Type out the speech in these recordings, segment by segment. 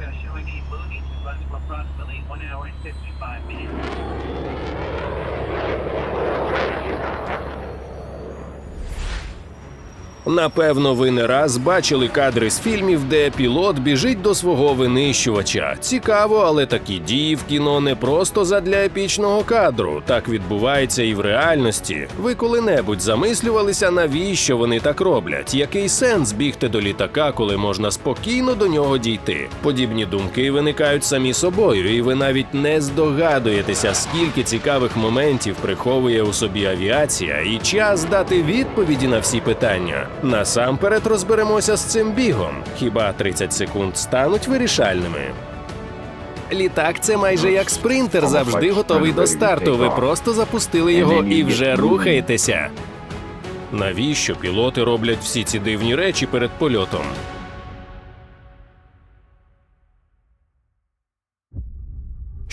We are showing a movie to run for approximately 1 hour and 55 minutes. Напевно, ви не раз бачили кадри з фільмів, де пілот біжить до свого винищувача. Цікаво, але такі дії в кіно не просто задля епічного кадру. Так відбувається і в реальності. Ви коли-небудь замислювалися, навіщо вони так роблять? Який сенс бігти до літака, коли можна спокійно до нього дійти? Подібні думки виникають самі собою, і ви навіть не здогадуєтеся, скільки цікавих моментів приховує у собі авіація, і час дати відповіді на всі питання. Насамперед розберемося з цим бігом. Хіба 30 секунд стануть вирішальними? Літак це майже як спринтер, завжди готовий до старту. Ви просто запустили його і вже рухаєтеся. Навіщо пілоти роблять всі ці дивні речі перед польотом?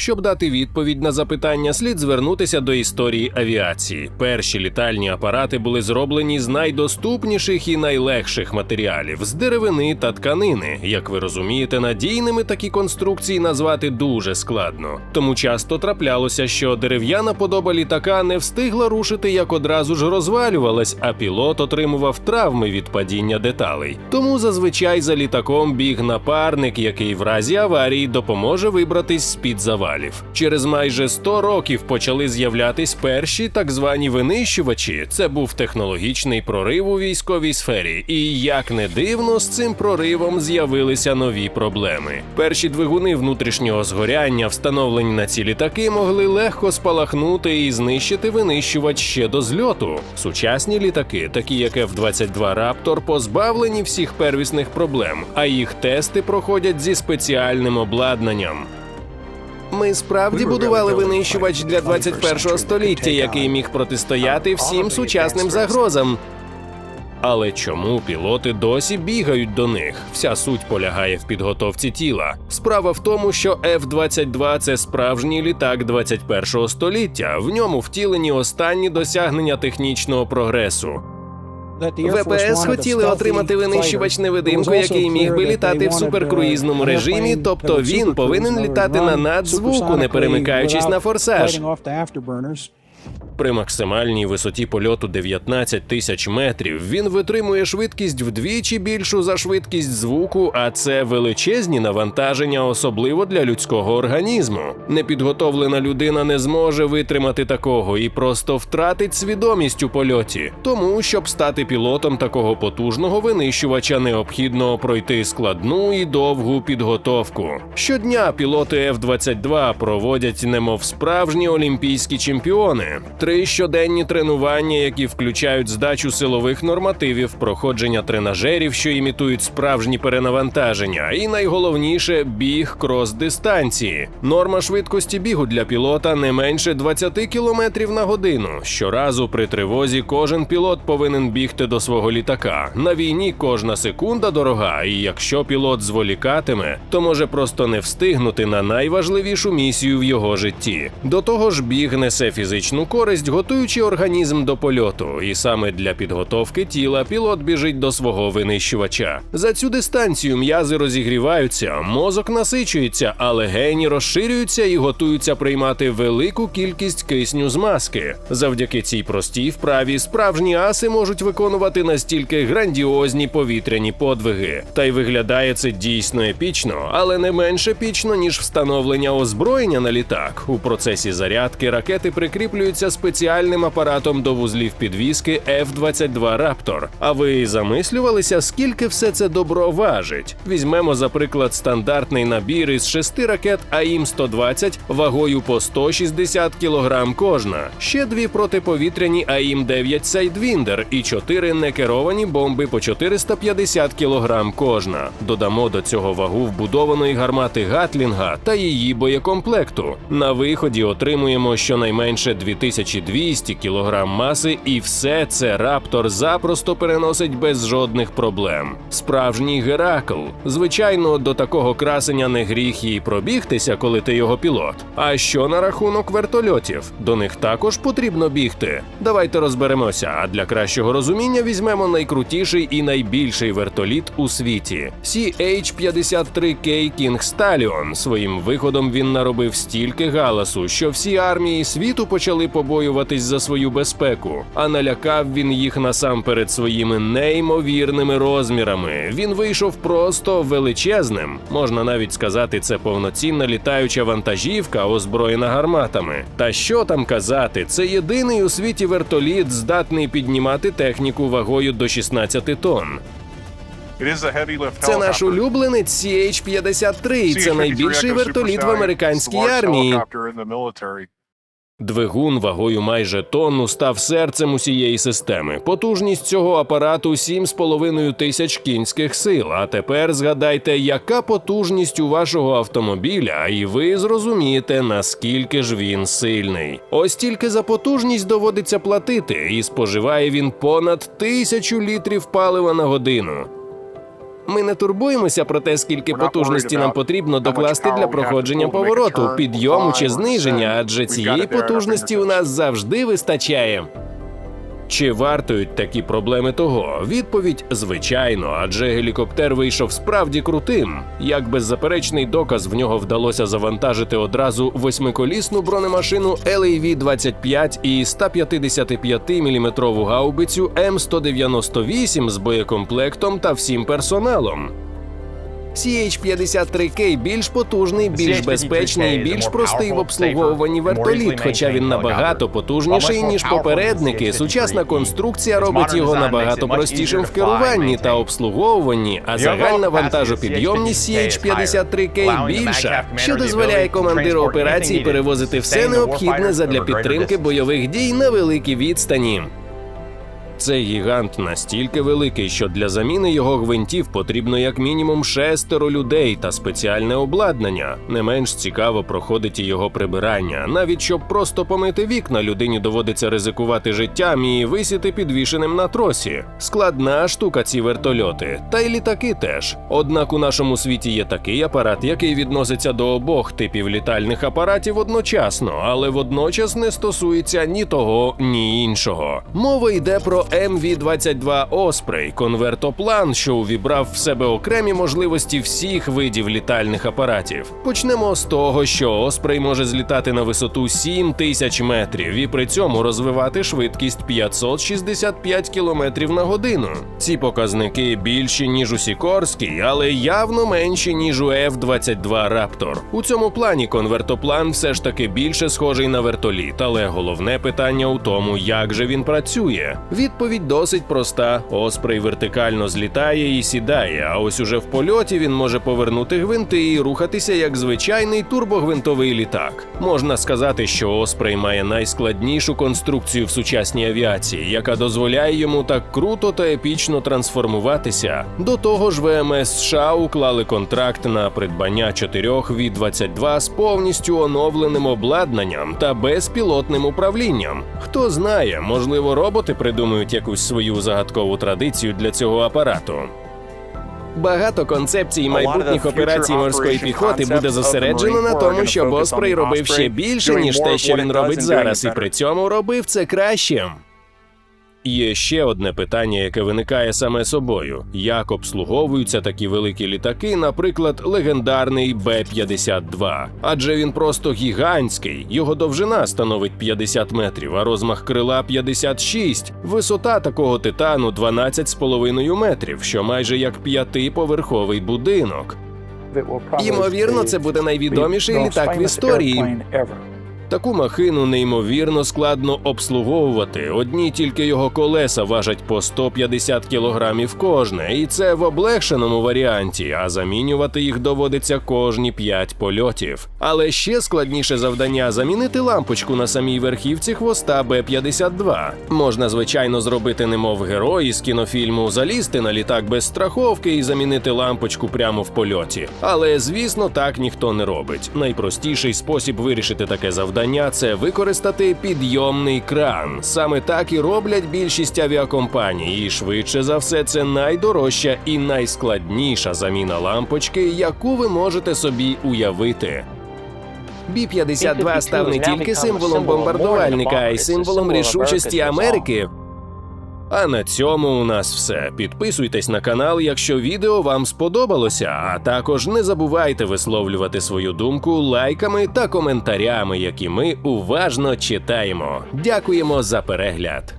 Щоб дати відповідь на запитання, слід звернутися до історії авіації. Перші літальні апарати були зроблені з найдоступніших і найлегших матеріалів з деревини та тканини. Як ви розумієте, надійними такі конструкції назвати дуже складно. Тому часто траплялося, що дерев'яна подоба літака не встигла рушити, як одразу ж розвалювалась, а пілот отримував травми від падіння деталей. Тому зазвичай за літаком біг напарник, який в разі аварії допоможе вибратись з під завалів. Через майже 100 років почали з'являтись перші так звані винищувачі. Це був технологічний прорив у військовій сфері. І як не дивно, з цим проривом з'явилися нові проблеми. Перші двигуни внутрішнього згоряння, встановлені на ці літаки, могли легко спалахнути і знищити винищувач ще до зльоту. Сучасні літаки, такі як F-22 Raptor, позбавлені всіх первісних проблем, а їх тести проходять зі спеціальним обладнанням. Ми справді будували винищувач для 21 століття, який міг протистояти всім сучасним загрозам. Але чому пілоти досі бігають до них? Вся суть полягає в підготовці тіла. Справа в тому, що F-22 – це справжній літак 21 століття. В ньому втілені останні досягнення технічного прогресу. ВПС хотіли отримати винищувач невидимку, який міг би літати в суперкруїзному режимі, тобто він повинен літати на надзвуку, не перемикаючись на форсаж. При максимальній висоті польоту 19 тисяч метрів він витримує швидкість вдвічі більшу за швидкість звуку, а це величезні навантаження, особливо для людського організму. Непідготовлена людина не зможе витримати такого і просто втратить свідомість у польоті. Тому, щоб стати пілотом такого потужного винищувача, необхідно пройти складну і довгу підготовку. Щодня пілоти F-22 проводять немов справжні олімпійські чемпіони. Три щоденні тренування, які включають здачу силових нормативів, проходження тренажерів, що імітують справжні перенавантаження, і найголовніше біг крос дистанції. Норма швидкості бігу для пілота не менше 20 км на годину. Щоразу при тривозі кожен пілот повинен бігти до свого літака. На війні кожна секунда дорога, і якщо пілот зволікатиме, то може просто не встигнути на найважливішу місію в його житті. До того ж, біг несе фізичну користь, готуючи організм до польоту, і саме для підготовки тіла пілот біжить до свого винищувача. За цю дистанцію м'язи розігріваються, мозок насичується, а легені розширюються і готуються приймати велику кількість кисню з маски. Завдяки цій простій вправі справжні аси можуть виконувати настільки грандіозні повітряні подвиги. Та й виглядає це дійсно епічно, але не менш епічно, ніж встановлення озброєння на літак. У процесі зарядки ракети прикріплюються спеціальним апаратом до вузлів підвіски F-22 Raptor. А ви замислювалися, скільки все це добро важить? Візьмемо, за приклад, стандартний набір із шести ракет АІМ-120 вагою по 160 кг кожна, ще дві протиповітряні АІМ-9 Sidewinder і чотири некеровані бомби по 450 кг кожна. Додамо до цього вагу вбудованої гармати Гатлінга та її боєкомплекту. На виході отримуємо щонайменше 2000 2200 кг маси, і все це раптор запросто переносить без жодних проблем. Справжній Геракл. Звичайно, до такого красення не гріх і пробігтися, коли ти його пілот. А що на рахунок вертольотів? До них також потрібно бігти. Давайте розберемося. А для кращого розуміння візьмемо найкрутіший і найбільший вертоліт у світі CH-53K King Stallion. Своїм виходом він наробив стільки галасу, що всі армії світу почали побоюватись за свою безпеку. А налякав він їх насамперед своїми неймовірними розмірами. Він вийшов просто величезним. Можна навіть сказати, це повноцінна літаюча вантажівка, озброєна гарматами. Та що там казати, це єдиний у світі вертоліт, здатний піднімати техніку вагою до 16 тонн. Це наш улюбленець CH-53, і це найбільший вертоліт в американській армії. Двигун вагою майже тонну став серцем усієї системи. Потужність цього апарату 7,5 тисяч кінських сил. А тепер згадайте, яка потужність у вашого автомобіля, і ви зрозумієте, наскільки ж він сильний. Ось тільки за потужність доводиться платити, і споживає він понад тисячу літрів палива на годину. Ми не турбуємося про те, скільки потужності нам потрібно докласти для проходження повороту, підйому чи зниження, адже цієї потужності у нас завжди вистачає. Чи вартують такі проблеми того? Відповідь звичайно, адже гелікоптер вийшов справді крутим. Як беззаперечний доказ в нього вдалося завантажити одразу восьмиколісну бронемашину LAV-25 і 155-мм гаубицю М198 з боєкомплектом та всім персоналом. CH-53K більш потужний, більш безпечний і більш простий в обслуговуванні вертоліт, хоча він набагато потужніший ніж попередники. Сучасна конструкція робить його набагато простішим в керуванні та обслуговуванні, а загальна вантажопідйомність CH-53K більша, що дозволяє командиру операції перевозити все необхідне задля підтримки бойових дій на великій відстані. Цей гігант настільки великий, що для заміни його гвинтів потрібно як мінімум шестеро людей та спеціальне обладнання. Не менш цікаво проходить і його прибирання. Навіть щоб просто помити вікна, людині доводиться ризикувати життям і висіти підвішеним на тросі. Складна штука ці вертольоти, та й літаки теж. Однак у нашому світі є такий апарат, який відноситься до обох типів літальних апаратів одночасно, але водночас не стосується ні того, ні іншого. Мова йде про MV-22 Osprey, конвертоплан, що увібрав в себе окремі можливості всіх видів літальних апаратів. Почнемо з того, що Osprey може злітати на висоту 7 тисяч метрів і при цьому розвивати швидкість 565 км на годину. Ці показники більші ніж у Сікорській, але явно менші ніж у F-22 Raptor. У цьому плані конвертоплан все ж таки більше схожий на вертоліт, але головне питання у тому, як же він працює. Відповідь досить проста: Оспрей вертикально злітає і сідає. А ось уже в польоті він може повернути гвинти і рухатися як звичайний турбогвинтовий літак. Можна сказати, що Оспрей має найскладнішу конструкцію в сучасній авіації, яка дозволяє йому так круто та епічно трансформуватися. До того ж, ВМС США уклали контракт на придбання чотирьох від-22 з повністю оновленим обладнанням та безпілотним управлінням. Хто знає, можливо, роботи придумають якусь свою загадкову традицію для цього апарату. Багато концепцій майбутніх операцій морської піхоти буде зосереджено на тому, що Боспрей робив ще більше, ніж те, що він робить зараз, і при цьому робив це краще. Є ще одне питання, яке виникає саме собою: як обслуговуються такі великі літаки, наприклад, легендарний Б-52. Адже він просто гігантський, його довжина становить 50 метрів, а розмах крила 56. Висота такого титану 12,5 метрів, що майже як п'ятиповерховий будинок. Ймовірно, це буде найвідоміший літак в історії. Таку махину неймовірно складно обслуговувати. Одні тільки його колеса важать по 150 кілограмів кожне, і це в облегшеному варіанті, а замінювати їх доводиться кожні 5 польотів. Але ще складніше завдання замінити лампочку на самій верхівці хвоста Б-52. Можна, звичайно, зробити немов герой з кінофільму залізти на літак без страховки і замінити лампочку прямо в польоті. Але звісно, так ніхто не робить. Найпростіший спосіб вирішити таке завдання завдання це використати підйомний кран. Саме так і роблять більшість авіакомпаній. І швидше за все, це найдорожча і найскладніша заміна лампочки, яку ви можете собі уявити. Бі-52 став не тільки символом бомбардувальника, а й символом рішучості Америки. А на цьому у нас все. Підписуйтесь на канал, якщо відео вам сподобалося. А також не забувайте висловлювати свою думку лайками та коментарями, які ми уважно читаємо. Дякуємо за перегляд.